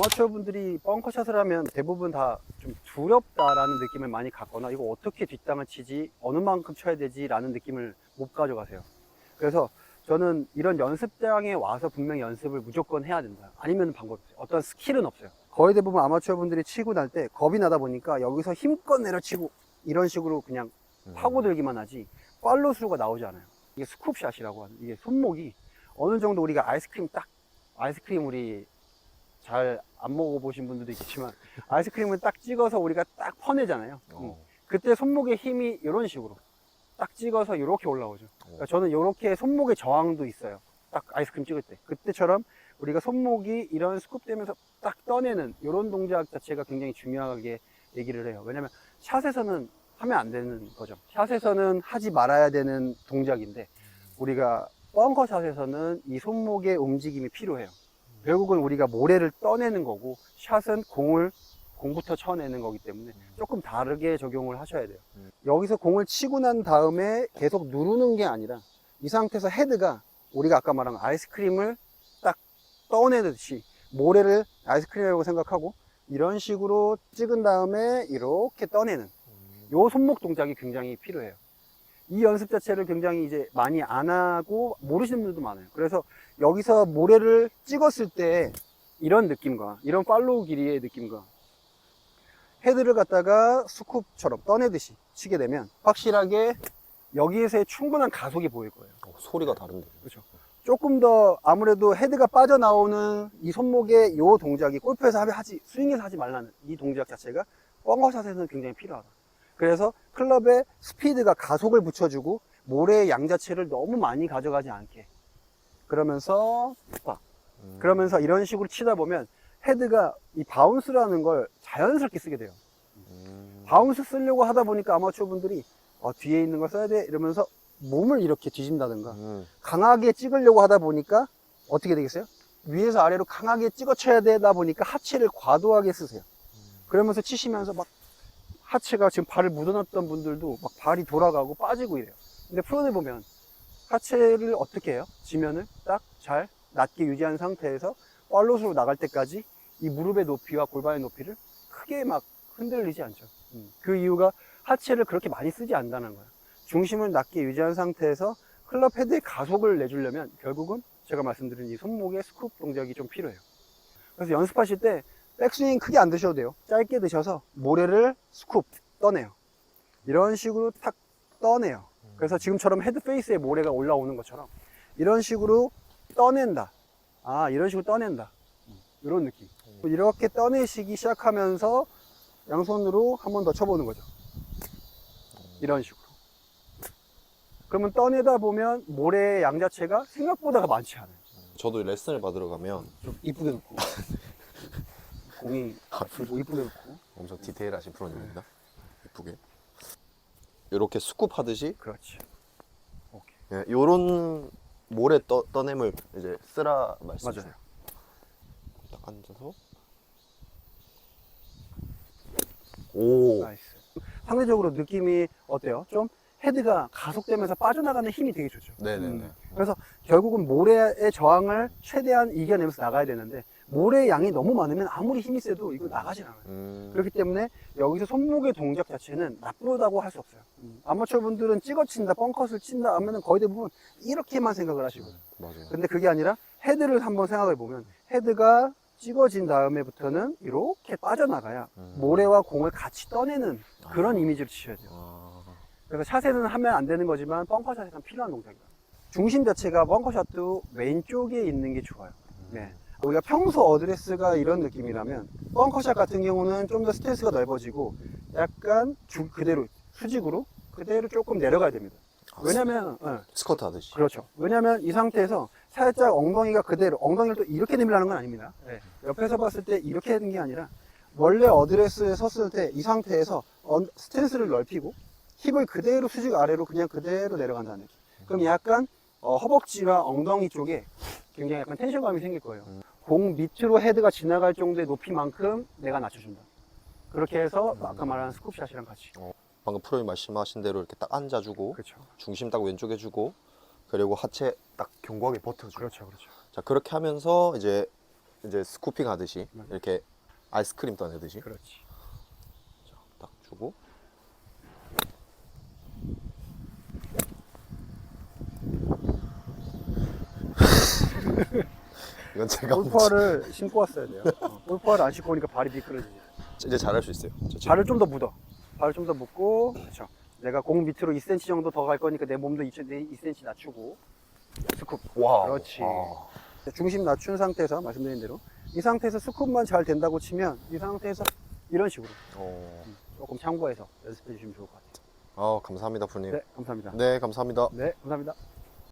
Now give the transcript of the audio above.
아마추어 분들이 벙커샷을 하면 대부분 다 좀 두렵다라는 느낌을 많이 갖거나 이거 어떻게 뒷땅을 치지 어느 만큼 쳐야 되지 라는 느낌을 못 가져가세요. 그래서 저는 이런 연습장에 와서 분명히 연습을 무조건 해야 된다. 아니면 방법 없어요. 어떤 스킬은 없어요. 거의 대부분 아마추어 분들이 치고 날 때 겁이 나다 보니까 여기서 힘껏 내려치고 이런 식으로 그냥 음. 파고들기만 하지 팔로 수가 나오지 않아요. 이게 스쿱샷이라고 하는 이게 손목이 어느 정도 우리가 아이스크림 딱 아이스크림 우리 잘 안 먹어보신 분들도 있겠지만 아이스크림을 딱 찍어서 우리가 딱 퍼내잖아요. 음. 어. 그때 손목의 힘이 이런 식으로 딱 찍어서 이렇게 올라오죠. 어. 그러니까 저는 이렇게 손목의 저항도 있어요. 딱 아이스크림 찍을 때. 그때처럼 우리가 손목이 이런 스쿱되면서 딱 떠내는 이런 동작 자체가 굉장히 중요하게 얘기를 해요. 왜냐면 샷에서는 하면 안 되는 거죠. 샷에서는 하지 말아야 되는 동작인데 우리가 벙커 샷에서는 이 손목의 움직임이 필요해요. 결국은 우리가 모래를 떠내는 거고 샷은 공을 공부터 쳐내는 거기 때문에 조금 다르게 적용을 하셔야 돼요. 음. 여기서 공을 치고 난 다음에 계속 누르는 게 아니라 이 상태에서 헤드가 우리가 아까 말한 아이스크림을 딱 떠내듯이 모래를 아이스크림이라고 생각하고 이런 식으로 찍은 다음에 이렇게 떠내는 요 손목 동작이 굉장히 필요해요. 이 연습 자체를 굉장히 이제 많이 안 하고 모르시는 분들도 많아요. 그래서 여기서 모래를 찍었을 때 이런 느낌과 이런 팔로우 길이의 느낌과 헤드를 갖다가 스쿱처럼 떠내듯이 치게 되면 확실하게 여기에서의 충분한 가속이 보일 거예요. 어, 소리가 다른데. 그렇죠. 조금 더 아무래도 헤드가 빠져나오는 이 손목의 요 동작이 골프에서 하지 스윙에서 하지 말라는 이 동작 자체가 뻥커샷에서는 굉장히 필요하다. 그래서 클럽의 스피드가 가속을 붙여주고 모래의 양 자체를 너무 많이 가져가지 않게 그러면서 빡 음. 그러면서 이런 식으로 치다 보면 헤드가 이 바운스라는 걸 자연스럽게 쓰게 돼요. 음. 바운스 쓰려고 하다 보니까 아마추어 분들이 어, 뒤에 있는 걸 써야 돼 이러면서 몸을 이렇게 뒤진다든가 음. 강하게 찍으려고 하다 보니까 어떻게 되겠어요? 위에서 아래로 강하게 찍어 쳐야 되다 보니까 하체를 과도하게 쓰세요. 그러면서 치시면서 막 하체가 지금 발을 묻어놨던 분들도 막 발이 돌아가고 빠지고 이래요. 근데 프로들 보면 하체를 어떻게 해요? 지면을 딱 잘 낮게 유지한 상태에서 팔로스로 나갈 때까지 이 무릎의 높이와 골반의 높이를 크게 막 흔들리지 않죠. 음. 그 이유가 하체를 그렇게 많이 쓰지 않는다는 거예요. 중심을 낮게 유지한 상태에서 클럽 헤드의 가속을 내주려면 결국은 제가 말씀드린 이 손목의 스쿱 동작이 좀 필요해요. 그래서 연습하실 때 백스윙 크게 안 드셔도 돼요. 짧게 드셔서 모래를 스쿱 떠내요. 이런 식으로 탁 떠내요. 그래서 지금처럼 헤드 페이스에 모래가 올라오는 것처럼 이런 식으로 떠낸다. 아, 이런 식으로 떠낸다. 이런 느낌. 이렇게 떠내시기 시작하면서 양손으로 한 번 더 쳐보는 거죠. 이런 식으로. 그러면 떠내다 보면 모래의 양 자체가 생각보다가 많지 않아요. 저도 레슨을 받으러 가면 좀 이쁘게 놓고. 공이 뭐 이쁘게 놓고. 엄청 디테일하신 프로님입니다. 이쁘게. 이렇게 스쿱 하듯이 그렇지. 예, 요런 모래 떠, 떠냄을 이제 쓰라 말씀이세요. 맞아요. 딱 앉아서 오 나이스. 상대적으로 느낌이 어때요? 좀 헤드가 가속되면서 빠져나가는 힘이 되게 좋죠. 네네네. 음. 그래서 결국은 모래의 저항을 최대한 이겨내면서 나가야 되는데 모래의 양이 너무 많으면 아무리 힘이 세도 이거 나가질 않아요. 음, 그렇기 때문에 여기서 손목의 동작 자체는 나쁘다고 할 수 없어요. 음. 아마추어 분들은 찍어 친다, 벙컷을 친다 하면은 거의 대부분 이렇게만 생각을 하시거든요. 맞아요. 근데 그게 아니라 헤드를 한번 생각해 보면 헤드가 찍어진 다음에부터는 이렇게 빠져나가야 음. 모래와 공을 같이 떠내는 그런 이미지를 치셔야 돼요. 아, 그래서 샷에는 하면 안 되는 거지만 벙커샷에는 필요한 동작이에요. 중심 자체가 벙커샷도 왼쪽에 있는 게 좋아요. 네. 우리가 평소 어드레스가 이런 느낌이라면 벙커샷 같은 경우는 좀 더 스탠스가 넓어지고 약간 주- 그대로 수직으로 그대로 조금 내려가야 됩니다. 왜냐면 예, 스쿼트 하듯이. 그렇죠. 왜냐면 이 상태에서 살짝 엉덩이가 그대로 엉덩이를 또 이렇게 내밀라는 건 아닙니다. 네. 옆에서 봤을 때 이렇게 하는 게 아니라 원래 어드레스에 섰을 때 이 상태에서 언- 스탠스를 넓히고 힙을 그대로 수직 아래로 그냥 그대로 내려간다는 느낌. 그럼 약간 어, 허벅지와 엉덩이 쪽에 굉장히 약간 텐션감이 생길 거예요. 음. 공 밑으로 헤드가 지나갈 정도의 높이만큼 내가 낮춰준다. 그렇게 해서 음. 아까 말한 스쿱샷이랑 같이. 방금 프로님 말씀하신 대로 이렇게 딱 앉아주고 그렇죠. 중심 딱 왼쪽에 주고 그리고 하체 딱 견고하게 버텨주고. 그렇죠. 그렇죠. 자 그렇게 하면서 이제 이제 스쿠핑 하듯이 네. 이렇게 아이스크림 떠내듯이 그렇지. 딱 주고 이건 제가 골퍼를 신고 왔어야 돼요. 어, 골퍼를 안 신고 오니까 발이 미끄러지죠. 이제 잘할 수 있어요. 저 지금 발을 좀 더 묻어. 발을 좀 더 묻고, 그렇죠. 내가 공 밑으로 2cm 정도 더 갈 거니까 내 몸도 2cm 낮추고, 스쿱. 와 그렇지. 와. 중심 낮춘 상태에서, 말씀드린 대로, 이 상태에서 스쿱만 잘 된다고 치면, 이 상태에서 이런 식으로 어. 조금 참고해서 연습해 주시면 좋을 것 같아요. 아 감사합니다, 부님. 네, 감사합니다. 네, 감사합니다. 네, 감사합니다.